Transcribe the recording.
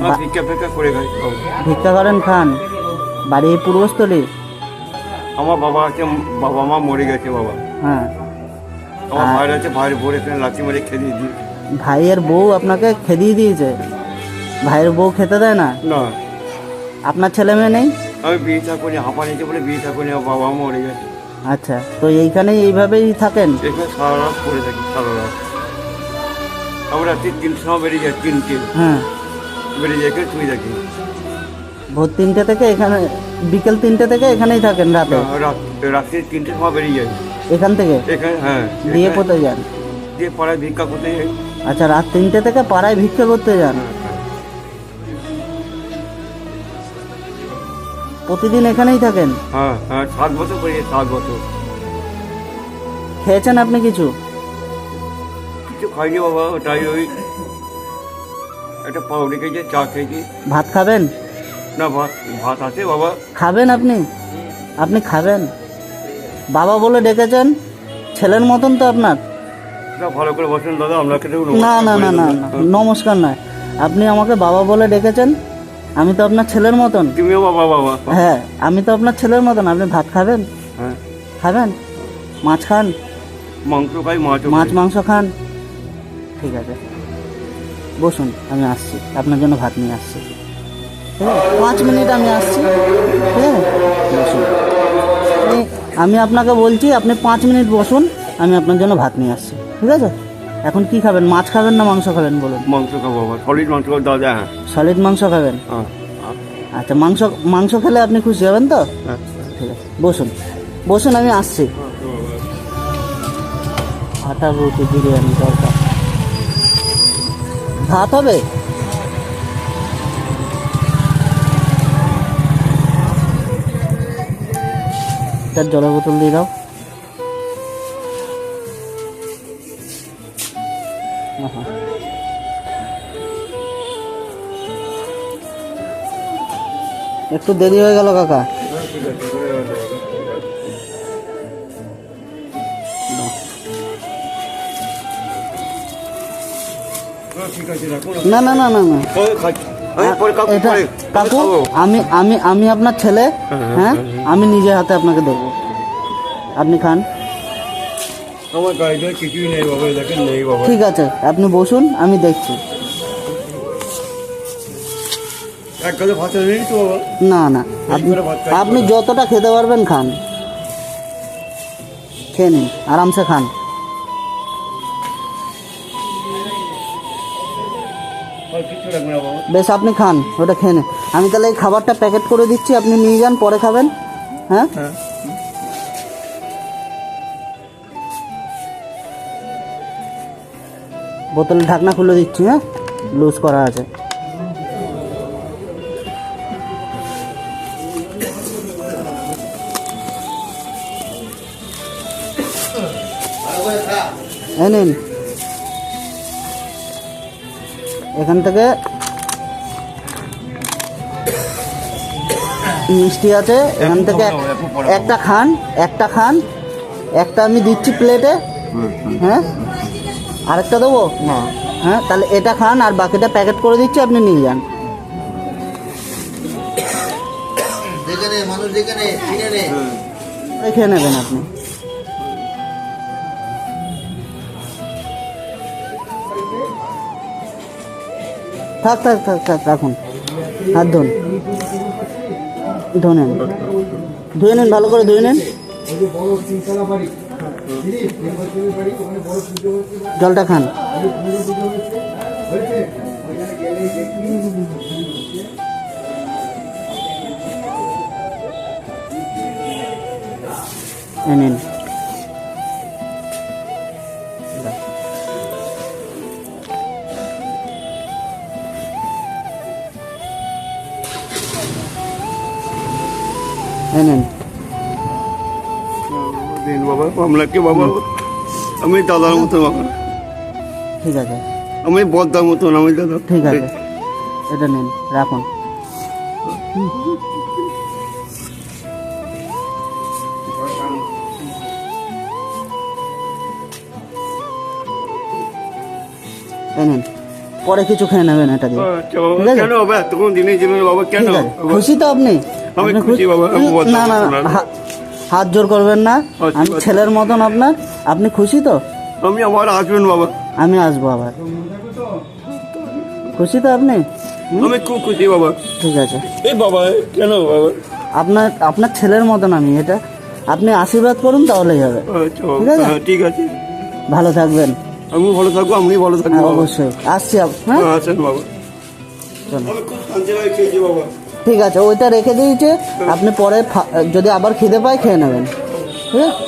ভিক্ষা ফিক্ষা করে খাই ভিক্ষা করেন খান। বাড়ি পূর্বস্থলী। আমার বাবা আছে বাবা মা মরে গেছে বাবা। হ্যাঁ। আমার ভাইয়ের আছে ভাইয়ের বোর এখানে লাঠি মেরে খেয়ে দিয়ে ভাইয়ের বউ আপনাকে খেদিয়ে দিয়েছে? ভাইয়ের বউ খেতে দেয় না? না। আপনার ছেলে মেয়ে নেই? আমি বিয়ে থা করি হাঁপা বলে বিয়ে থা করি বাবা মরে গেছে। আচ্ছা তো এইখানেই এইভাবেই থাকেন? এখানে সারা রাত পড়ে থাকি সারা রাত। আমরা রাত্রি সময় বেরিয়ে যাই তিনটে। হ্যাঁ। বেরিয়ে শুয়ে থাকি ভোর তিনটে থেকে এখানে বিকেল তিনটে থেকে এখানেই থাকেন রাতে? রাত- রাত্রি তিনটে সময় বেরিয়ে যাই এখান থেকে? এখানে হ্যাঁ দিয়ে কোথায় যান? দিয়ে পাড়ায় ভিক্ষা করতে যাই আচ্ছা রাত তিনটে থেকে পাড়ায় ভিক্ষা করতে যান? প্রতিদিন এখানেই থাকেন? হ্যাঁ হ্যাঁ সাত বছর করে সাত বছর। খেয়েছেন আপনি কিছু? কিছু খাইনি বাবা ওটাই ওই একটা পাউডি খেয়েছি চা খেয়েছি। ভাত খাবেন? না ভাত ভাত আছে বাবা। খাবেন আপনি? আপনি খাবেন? বাবা বলে ডেকেছেন ছেলের মতন তো আপনার। না ভালো করে বসেন দাদা আপনাকে না না না না। নমস্কার নয়। আপনি আমাকে বাবা বলে ডেকেছেন আমি তো আপনার ছেলের মতন। তুমিও বাবা বাবা। হ্যাঁ আমি তো আপনার ছেলের মতন আপনি ভাত খাবেন? হ্যাঁ। খাবেন? মাছ খান? মাংস খাই মাছ মাছ মাংস খান? ঠিক আছে। বসুন আমি আসছি। আপনার জন্য ভাত নিয়ে আসছি। আছে? পাঁচ মিনিট আমি আসছি। আছে বসুন। আমি- আপনাকে বলছি আপনি পাঁচ মিনিট বসুন আমি আপনার জন্য ভাত নিয়ে আসছি। ঠিক আছে? এখন কি খাবেন? মাছ খাবেন না মাংস খাবেন বলুন? মাংস খাব সলিড মাংস হ্যাঁ সলিড মাংস খাবেন? হ্যাঁ। আচ্ছা মাংস মাংস খেলে আপনি খুশি হবেন তো? হ্যাঁ। ঠিক আছে বসুন। বসুন আমি আসছি। আটা রুটি বিরিয়ানি দরকার। ভাত হবে? তার জলের বোতল দিয়ে দাও। একটু দেরি হয়ে গেল কাকা। না না না না না। কাকু। আমি আমি আমি আপনার ছেলে হ্যাঁ, হ্যাঁ? আমি নিজের হাতে আপনাকে দেবো আপনি খান। আমার গাড়িতে কিছুই নেই বাবা দেখেন নেই বাবা। ঠিক আছে আপনি বসুন আমি দেখছি। না না। আপনি যতটা খেতে পারবেন খান। খেয়ে নিন আরামসে খান। বেশ, আপনি খান, ওটা খেয়ে নিন। আমি তাহলে এই খাবারটা প্যাকেট করে দিচ্ছি, আপনি নিয়ে যান, পরে খাবেন। হ্যাঁ? বোতলের ঢাকনা খুলে দিচ্ছি হ্যাঁ? লুজ করা আছে। নিন। এখান থেকে মিষ্টি আছে এখান থেকে একটা খান একটা খান একটা আমি দিচ্ছি প্লেটে হ্যাঁ? আরেকটা দেবো? না। হ্যাঁ তাহলে এটা খান আর বাকিটা প্যাকেট করে দিচ্ছি আপনি নিয়ে যান। খেয়ে নেবেন আপনি। থাক থাক থাক থাক, রাখুন। হাত ধুন। ধুয়ে নেন। ধুয়ে নেন, ভালো করে ধুয়ে নেন। জলটা খান। নিন। নিন। দিন বাবা আপনাকে বাবা? আমি দাদার মতো বাবা। ঠিক আছে। আমি বদ্দার মতন আমি দাদা ঠিক আছে। এটা নিন রাখুন। নিন। পরে কিছু খেয়ে নেবেন এটা দিয়ে। আছে? কেন বাবা এতক্ষণ দিনে ছিল বাবা কেন? খুশি তো আপনি? আমি খুশি বাবা, না না না। হাত জোর করবেন না। আচ্ছা, আমি আচ্ছা। ছেলের মতন আপনার। আপনি খুশি তো? আমি আবার আসবেন বাবা। আমি আসব আবার। খুশি তো আপনি? আমি খুব খুশি বাবা। ঠিক আছে। এই বাবা কেন বাবা? আপনার আপনার ছেলের মতন আমি এটা। আপনি আশীর্বাদ করুন তাহলেই হবে। আচ্ছা ঠিক আছে? হ্যাঁ, ঠিক আছে। ভালো থাকবেন। আমি ভালো থাকব আপনি ভালো থাকব হ্যাঁ অবশ্যই। আসছি হ্যাঁ? হ্যাঁ, বাবা। আমি বাবা। ঠিক আছে ওইটা রেখে দিয়েছে। আপনি পরে যদি আবার খিদে পায় খেয়ে নেবেন। ঠিক আছে